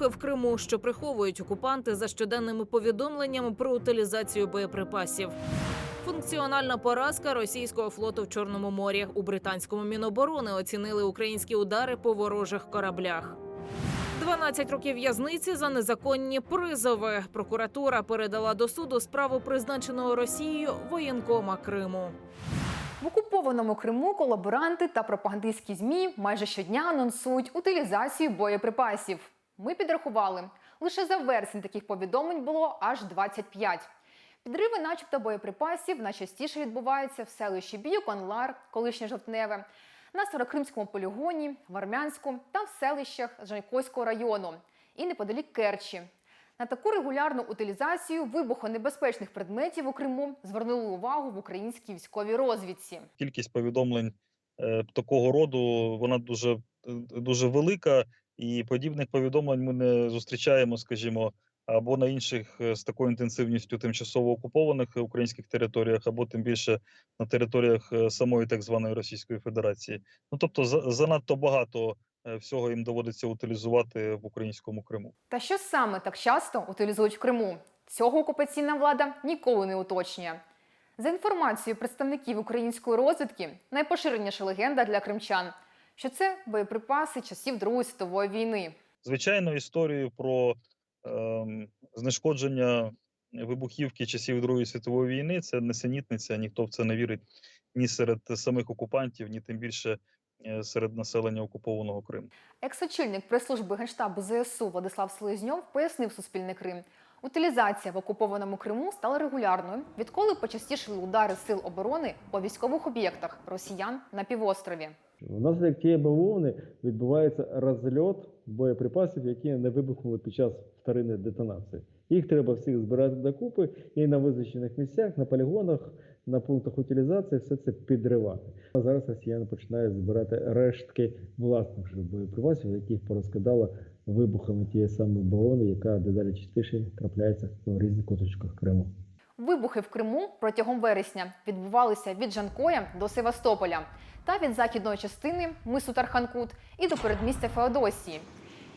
Вибухи в Криму, що приховують окупанти за щоденними повідомленнями про утилізацію боєприпасів. Функціональна поразка російського флоту в Чорному морі. У британському міноборони оцінили українські удари по ворожих кораблях. 12 років в'язниці за незаконні призови. Прокуратура передала до суду справу призначеного Росією воєнкома Криму. В окупованому Криму колаборанти та пропагандистські змі майже щодня анонсують утилізацію боєприпасів. Ми підрахували, лише за вересень таких повідомлень було аж 25. Підриви, начебто, боєприпасів найчастіше відбуваються в селищі Біюконлар, колишнє Жовтневе, на Старокримському полігоні, в Армянську та в селищах Жанькойського району і неподалік Керчі. На таку регулярну утилізацію вибухонебезпечних предметів у Криму звернули увагу в українській військовій розвідці. кількість повідомлень е, такого роду вона дуже, е, дуже велика, і подібних повідомлень ми не зустрічаємо, скажімо, або на інших е, з такою інтенсивністю тимчасово окупованих українських територіях, або тим більше на територіях е, самої так званої Російської Федерації. Ну тобто, за- занадто багато е, всього їм доводиться утилізувати в українському Криму. Та що саме так часто утилізують в Криму? Цього окупаційна влада ніколи не уточнює. За інформацією представників української розвідки, найпоширеніша легенда для кримчан, що це боєприпаси часів Другої світової війни. Звичайно, історію про ем, знешкодження вибухівки часів Другої світової війни це несенітниця, ніхто в це не вірить ні серед самих окупантів, ні тим більше е, серед населення окупованого Криму. Екс-очільник прес-служби Генштабу ЗСУ Владислав Селезньов пояснив Суспільне Крим. Утилізація в окупованому Криму стала регулярною, відколи почастішили удари сил оборони по військових об'єктах росіян на півострові. Внаслідок тієї бавовни відбувається розльот боєприпасів, які не вибухнули під час вторинної детонації. Їх треба всіх збирати докупи і на визначених місцях, на полігонах, на пунктах утилізації все це підривати. А зараз росіяни починають збирати рештки власних же боєприпасів, яких порозкидало вибухами тієї самої бавовни, яка дедалі частіше трапляється в різних куточках Криму. Вибухи в Криму протягом вересня відбувалися від Жанкоя до Севастополя та від західної частини мису Тарханкут і до передмістя Феодосії.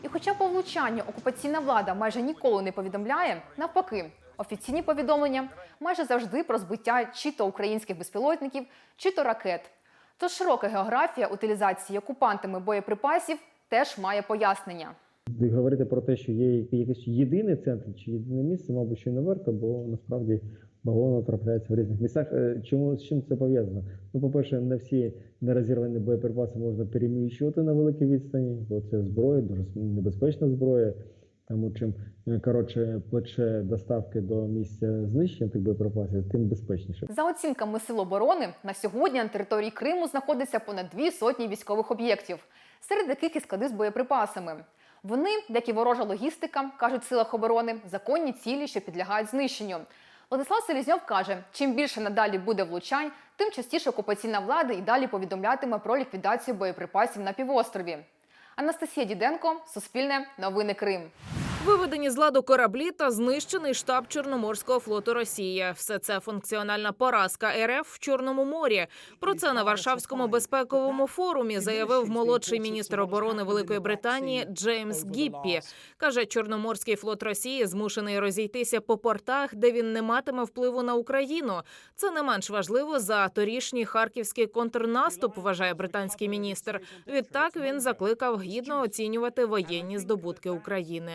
І хоча по влучанню окупаційна влада майже ніколи не повідомляє, навпаки, офіційні повідомлення майже завжди про збиття чи то українських безпілотників, чи то ракет. Тож широка географія утилізації окупантами боєприпасів теж має пояснення. Говорити про те, що є якийсь єдиний центр чи єдине місце, мабуть, що не варто, бо насправді бавовна трапляється в різних місцях. Е, Чому з чим це пов'язано? Ну, по-перше, не всі нерозірвані боєприпаси можна переміщувати на великій відстані, бо це зброя, дуже небезпечна зброя. Тому чим е, коротше плече доставки до місця знищення тих боєприпасів, тим безпечніше. За оцінками Сил оборони, на сьогодні на території Криму знаходиться понад дві сотні військових об'єктів, серед яких і склади з боєприпасами. Вони, як і ворожа логістика, кажуть в силах оборони, законні цілі, що підлягають знищенню. Владислав Селізньов каже: чим більше надалі буде влучань, тим частіше окупаційна влада і далі повідомлятиме про ліквідацію боєприпасів на півострові. Анастасія Діденко, Суспільне, Новини Крим. Виведені з ладу кораблі та знищений штаб Чорноморського флоту Росії. Все це функціональна поразка РФ в Чорному морі. Про це на Варшавському безпековому форумі заявив молодший міністр оборони Великої Британії Джеймс Гіппі. каже, Чорноморський флот Росії змушений розійтися по портах, де він не матиме впливу на Україну. Це не менш важливо за торішній харківський контрнаступ. Вважає британський міністр. Відтак він закликав гідно оцінювати воєнні здобутки України.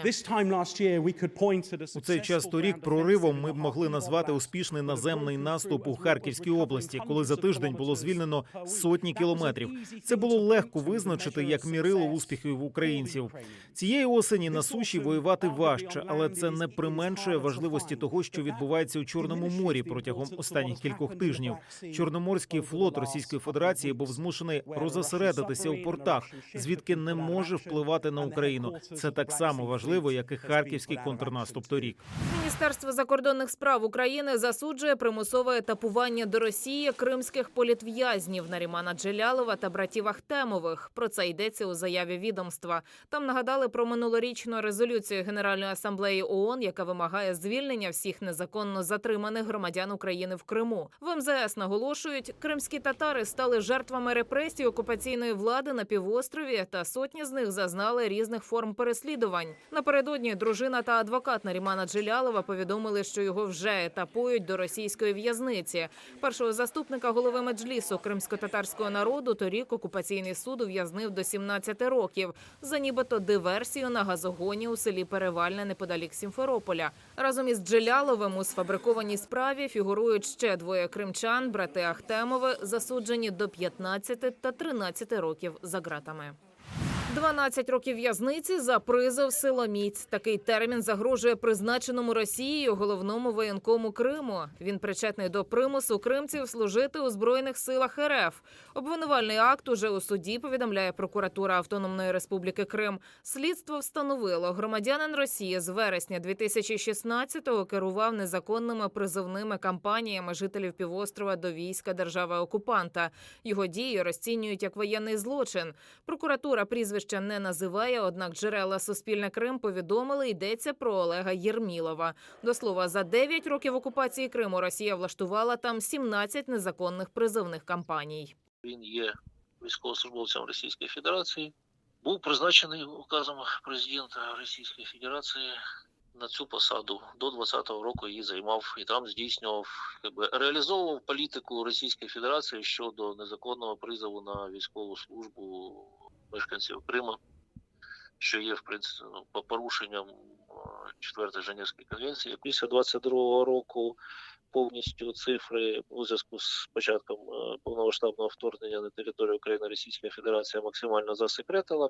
У цей час торік проривом ми б могли назвати успішний наземний наступ у Харківській області, коли за тиждень було звільнено сотні кілометрів. Це було легко визначити як мірило успіхів українців. Цієї осені на суші воювати важче, але це не применшує важливості того, що відбувається у Чорному морі протягом останніх кількох тижнів. Чорноморський флот Російської Федерації був змушений розосередитися у портах, звідки не може впливати на Україну. Це так само важливо, як як і харківський контрнаступ торік. Міністерство закордонних справ України засуджує примусове етапування до Росії кримських політв'язнів Нарімана Джелялова та братів Ахтемових. Про це йдеться у заяві відомства. Там нагадали про минулорічну резолюцію Генеральної асамблеї ООН, яка вимагає звільнення всіх незаконно затриманих громадян України в Криму. В МЗС наголошують, кримські татари стали жертвами репресій окупаційної влади на півострові, та сотні з них зазнали різних форм переслідувань. Напередодні дружина та адвокат Нарімана Джилялова повідомили, що його вже етапують до російської в'язниці. Першого заступника голови меджлісу кримсько-татарського народу торік окупаційний суд ув'язнив до 17 років за нібито диверсію на газогоні у селі Перевальне неподалік Сімферополя. Разом із Джиляловим у сфабрикованій справі фігурують ще двоє кримчан, брати Ахтемови, засуджені до 15 та 13 років за ґратами. 12 років в'язниці за призов силоміць. Такий термін загрожує призначеному Росією головному воєнкому Криму. Він причетний до примусу кримців служити у збройних силах РФ. Обвинувальний акт уже у суді повідомляє прокуратура Автономної Республіки Крим. Слідство встановило, громадянин Росії з вересня 2016-го керував незаконними призовними кампаніями жителів півострова до війська держави окупанта. Його дії розцінюють як воєнний злочин. Прокуратура прізвища не називає, однак джерела Суспільне Крим повідомили, йдеться про Олега Єрмілова. До слова, за 9 років окупації Криму Росія влаштувала там 17 незаконних призовних кампаній. Він є військовослужбовцем Російської Федерації. Був призначений указом президента Російської Федерації на цю посаду. До 20-го року її займав і там здійснював, якби реалізовував політику Російської Федерації щодо незаконного призову на військову службу мешканців Криму, що є в принципі ну, по порушенням четвертої Женевської конвенції. Після 22-го року повністю цифри у зв'язку з початком е, повномасштабного вторгнення на територію України Російська Федерація максимально засекретила.